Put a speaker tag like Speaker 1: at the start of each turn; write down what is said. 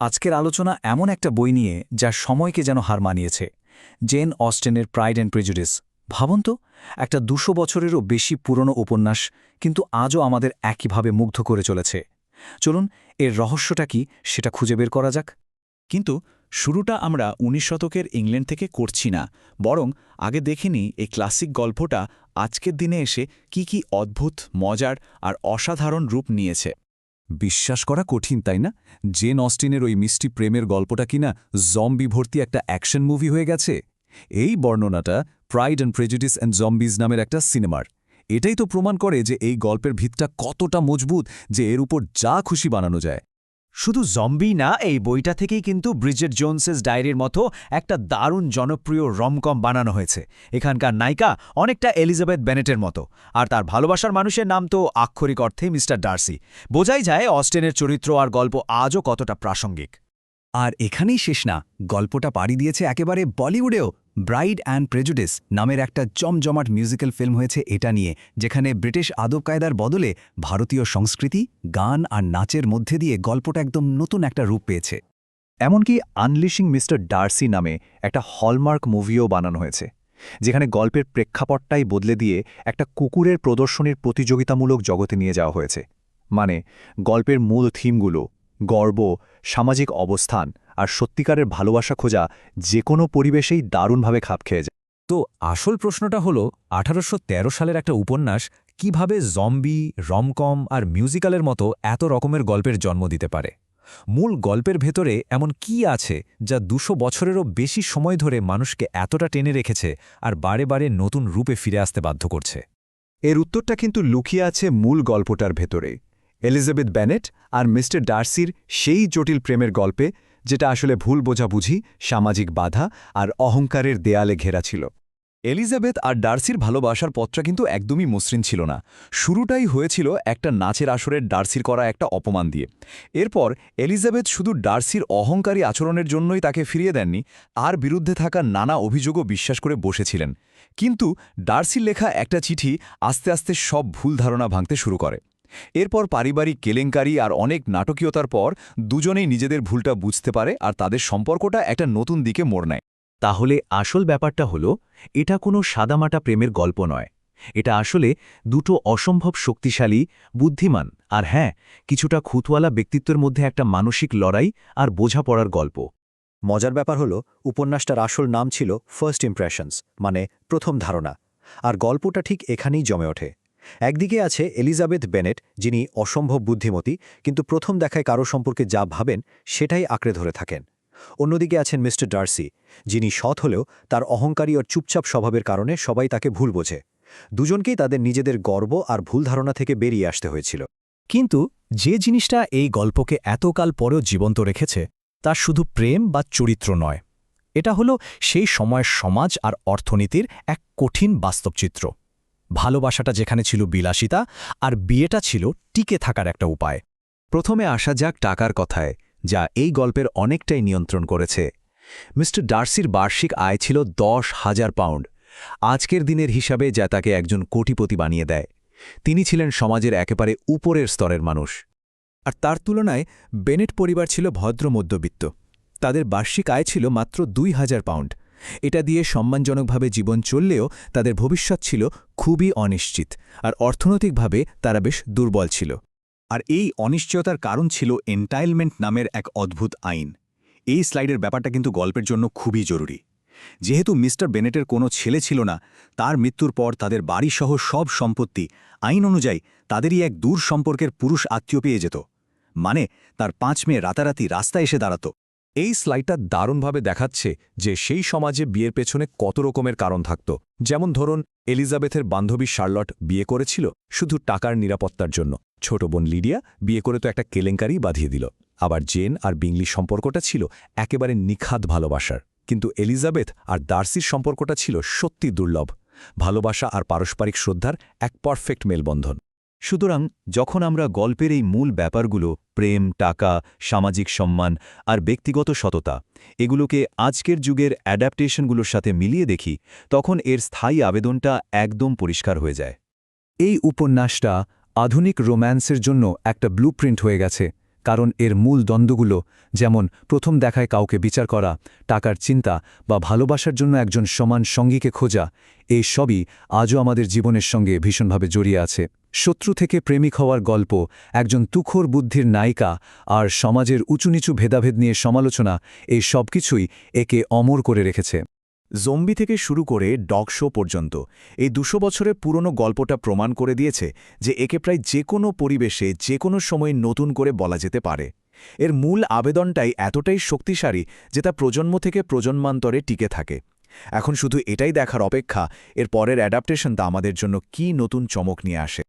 Speaker 1: আজকের আলোচনা এমন একটা বই নিয়ে যা সময়কে যেন হার মানিয়েছে। জেন অস্টেনের প্রাইড অ্যান্ড প্রেজুডিস। ভাবুন তো, একটা দুশো বছরেরও বেশি পুরনো উপন্যাস কিন্তু আজও আমাদের একইভাবে মুগ্ধ করে চলেছে। চলুন, এর রহস্যটা কি সেটা খুঁজে বের করা যাক।
Speaker 2: কিন্তু শুরুটা আমরা উনিশ শতকের ইংল্যান্ড থেকে করছি না, বরং আগে দেখিনি এই ক্লাসিক গল্পটা আজকের দিনে এসে কি কি অদ্ভুত, মজার আর অসাধারণ রূপ নিয়েছে।
Speaker 3: বিশ্বাস করা কঠিন, তাই না? জেন অস্টিনের ওই মিষ্টি প্রেমের গল্পটা কিনা জম্বি ভর্তি একটা অ্যাকশন মুভি হয়ে গেছে? এই বর্ণনাটা pride and prejudice and zombies নামের একটা সিনেমার। এটাই তো প্রমাণ করে যে এই গল্পের ভিতটা কতটা মজবুত যে এর উপর যা খুশি বানানো যায়।
Speaker 4: শুধু জম্বি না, এই বইটা থেকেই কিন্তু ব্রিজেট জোনসেস ডায়েরির মতো একটা দারুণ জনপ্রিয় রমকম বানানো হয়েছে। এখানকার নায়িকা অনেকটা এলিজাবেথ বেনেটের মতো। আর তার ভালোবাসার মানুষের নাম তো আক্ষরিক অর্থে মিস্টার ডার্সি বোঝাই যায় অস্টেনের চরিত্র আর গল্প আজও কতটা প্রাসঙ্গিক।
Speaker 1: আর এখানেই শেষ না, গল্পটা পাড়ি দিয়েছে একেবারে বলিউডেও ব্রাইড অ্যান্ড প্রেজুডিস নামের একটা জমজমাট মিউজিক্যাল ফিল্ম হয়েছে এটা নিয়ে, যেখানে ব্রিটিশ আদব কায়দার বদলে ভারতীয় সংস্কৃতি, গান আর নাচের মধ্যে দিয়ে গল্পটা একদম নতুন একটা রূপ পেয়েছে।
Speaker 3: এমনকি আনলিশিং মিস্টার ডার্সি নামে একটা হলমার্ক মুভিও বানানো হয়েছে, যেখানে গল্পের প্রেক্ষাপটটাই বদলে দিয়ে একটা কুকুরের প্রদর্শনীর প্রতিযোগিতামূলক জগতে নিয়ে যাওয়া হয়েছে। মানে গল্পের মূল থিমগুলো গর্ব সামাজিক অবস্থান আর সত্যিকারের ভালোবাসা খোঁজা যে কোনো পরিবেশেই দারুণভাবে খাপ খেয়ে যায়।
Speaker 5: তো আসল প্রশ্নটা হলো আঠারোশো তেরো সালের একটা উপন্যাস কীভাবে জম্বি রমকম আর মিউজিক্যালের মতো এত রকমের গল্পের জন্ম দিতে পারে? মূল গল্পের ভেতরে এমন কি আছে যা দুশো বছরেরও বেশি সময় ধরে মানুষকে এতটা টেনে রেখেছে আর বারে বারে নতুন রূপে ফিরে আসতে বাধ্য করছে?
Speaker 3: এর উত্তরটা কিন্তু লুকিয়ে আছে মূল গল্পটার ভেতরে। এলিজাবেথ ব্যানেট আর মিস্টার ডার্সির সেই জটিল প্রেমের গল্পে, যেটা আসলে ভুল বোঝাবুঝি, সামাজিক বাধা আর অহংকারের দেয়ালে ঘেরা ছিল। এলিজাবেথ আর ডার্সির ভালোবাসার পথটা কিন্তু একদমই মসৃণ ছিল না। শুরুটাই হয়েছিল একটা নাচের আসরের ডার্সির করা একটা অপমান দিয়ে। এরপর এলিজাবেথ শুধু ডার্সির অহংকারী আচরণের জন্যই তাকে ফিরিয়ে দেননি, আর বিরুদ্ধে থাকা নানা অভিযোগও বিশ্বাস করে বসেছিলেন। কিন্তু ডার্সির লেখা একটা চিঠি আস্তে আস্তে সব ভুল ধারণা ভাঙতে শুরু করে। এরপর পারিবারিক কেলেঙ্কারি আর অনেক নাটকীয়তার পর দুজনেই নিজেদের ভুলটা বুঝতে পারে আর তাদের সম্পর্কটা একটা নতুন দিকে মোড় নেয়।
Speaker 5: তাহলে আসল ব্যাপারটা হলো, এটা কোনো সাদামাটা প্রেমের গল্প নয়। এটা আসলে দুটো অসম্ভব শক্তিশালী, বুদ্ধিমান আর হ্যাঁ কিছুটা খুতওয়ালা ব্যক্তিত্বের মধ্যে একটা মানসিক লড়াই আর বোঝাপড়ার গল্প।
Speaker 4: মজার ব্যাপার হলো, উপন্যাসটার আসল নাম ছিল ফার্স্ট ইমপ্রেশনস মানে প্রথম ধারণা। আর গল্পটা ঠিক এখানেই জমে ওঠে। একদিকে আছে এলিজাবেথ বেনেট, যিনি অসম্ভব বুদ্ধিমতী, কিন্তু প্রথম দেখায় কারও সম্পর্কে যা ভাবেন সেটাই আঁকড়ে ধরে থাকেন। অন্যদিকে আছেন মিস্টার ডার্সি, যিনি সৎ হলেও তার অহংকারী ও চুপচাপ স্বভাবের কারণে সবাই তাকে ভুল বোঝে। দুজনকেই তাদের নিজেদের গর্ব আর ভুল ধারণা থেকে বেরিয়ে আসতে হয়েছিল।
Speaker 5: কিন্তু যে জিনিসটা এই গল্পকে এতকাল পরেও জীবন্ত রেখেছে, তা শুধু প্রেম বা চরিত্র নয়। এটা হলো সেই সময়ের সমাজ আর অর্থনীতির এক কঠিন বাস্তবচিত্র। ভালোবাসাটা যেখানে ছিল বিলাসিতা আর বিয়েটা ছিল টিকে থাকার একটা উপায়।
Speaker 3: প্রথমে আসা যাক টাকার কথায়, যা এই গল্পের অনেকটাই নিয়ন্ত্রণ করেছে। মিস্টার ডার্সির বার্ষিক আয় ছিল দশ হাজার পাউন্ড। আজকের দিনের হিসাবে যা তাকে একজন কোটিপতি বানিয়ে দেয়। তিনি ছিলেন সমাজের একেবারে উপরের স্তরের মানুষ।
Speaker 5: আর তার তুলনায় বেনেট পরিবার ছিল ভদ্র মধ্যবিত্ত। তাদের বার্ষিক আয় ছিল মাত্র দুই হাজার পাউন্ড। এটা দিয়ে সম্মানজনকভাবে জীবন চললেও তাদের ভবিষ্যৎ ছিল খুবই অনিশ্চিত, আর অর্থনৈতিকভাবে তারা বেশ দুর্বল ছিল।
Speaker 1: আর এই অনিশ্চয়তার কারণ ছিল এন্টাইলমেন্ট নামের এক অদ্ভুত আইন। এই স্লাইডের ব্যাপারটা কিন্তু গল্পের জন্য খুবই জরুরি। যেহেতু মিস্টার বেনেটের কোনো ছেলে ছিল না, তার মৃত্যুর পর তাদের বাড়িসহ সব সম্পত্তি, আইন অনুযায়ী তাদেরই এক দূর সম্পর্কের পুরুষ আত্মীয় পেয়ে যেত। মানে তার পাঁচ মেয়ে রাতারাতি রাস্তায় এসে দাঁড়াত।
Speaker 3: এই স্লাইডটা দারুণভাবে দেখাচ্ছে যে সেই সমাজে বিয়ের পেছনে কত রকমের কারণ থাকত। যেমন ধরুন, এলিজাবেথের বান্ধবী শার্লট বিয়ে করেছিল শুধু টাকার নিরাপত্তার জন্য। ছোট বোন লিডিয়া বিয়ে করে তো একটা কেলেঙ্কারি বাঁধিয়ে দিল। আবার জেন আর বিংলি সম্পর্কটা ছিল একেবারে নিখাত ভালোবাসার। কিন্তু এলিজাবেথ আর দার্সির সম্পর্কটা ছিল সত্যি দুর্লভ। ভালোবাসা আর পারস্পরিক শ্রদ্ধার এক পারফেক্ট মেলবন্ধন। সুতরাং যখন আমরা গল্পের এই মূল ব্যাপারগুলো, প্রেম, টাকা, সামাজিক সম্মান আর ব্যক্তিগত সততা, এগুলোকে আজকের যুগের অ্যাডাপ্টেশনগুলোর সাথে মিলিয়ে দেখি, তখন এর স্থায়ী আবেদনটা একদম পরিষ্কার হয়ে যায়।
Speaker 1: এই উপন্যাসটা আধুনিক রোম্যান্সের জন্য একটা ব্লুপ্রিন্ট হয়ে গেছে।
Speaker 3: কারণ এর মূল দ্বন্দ্বগুলো যেমন প্রথম দেখায় কাউকে বিচার করা, টাকার চিন্তা বা ভালোবাসার জন্য একজন সমান সঙ্গীকে খোঁজা, এই সবই আজও আমাদের জীবনের সঙ্গে ভীষণভাবে জড়িয়ে আছে। শত্রু থেকে প্রেমিক হওয়ার গল্প, একজন তুখোর বুদ্ধির নায়িকা আর সমাজের উঁচুনিচু ভেদাভেদ নিয়ে সমালোচনা, এই সবকিছুই একে অমর করে রেখেছে।
Speaker 2: জম্বি থেকে শুরু করে ডগ শো পর্যন্ত এই দুশো বছরের পুরনো গল্পটা প্রমাণ করে দিয়েছে যে একে প্রায় যে কোনো পরিবেশে যে কোনো সময় নতুন করে বলা যেতে পারে। এর মূল আবেদনটাই এতটাই শক্তিশালী যে তা প্রজন্ম থেকে প্রজন্মান্তরে টিকে থাকে। এখন শুধু এটাই দেখার অপেক্ষা, এর পরের অ্যাডাপ্টেশন তা আমাদের জন্য কী নতুন চমক নিয়ে আসে।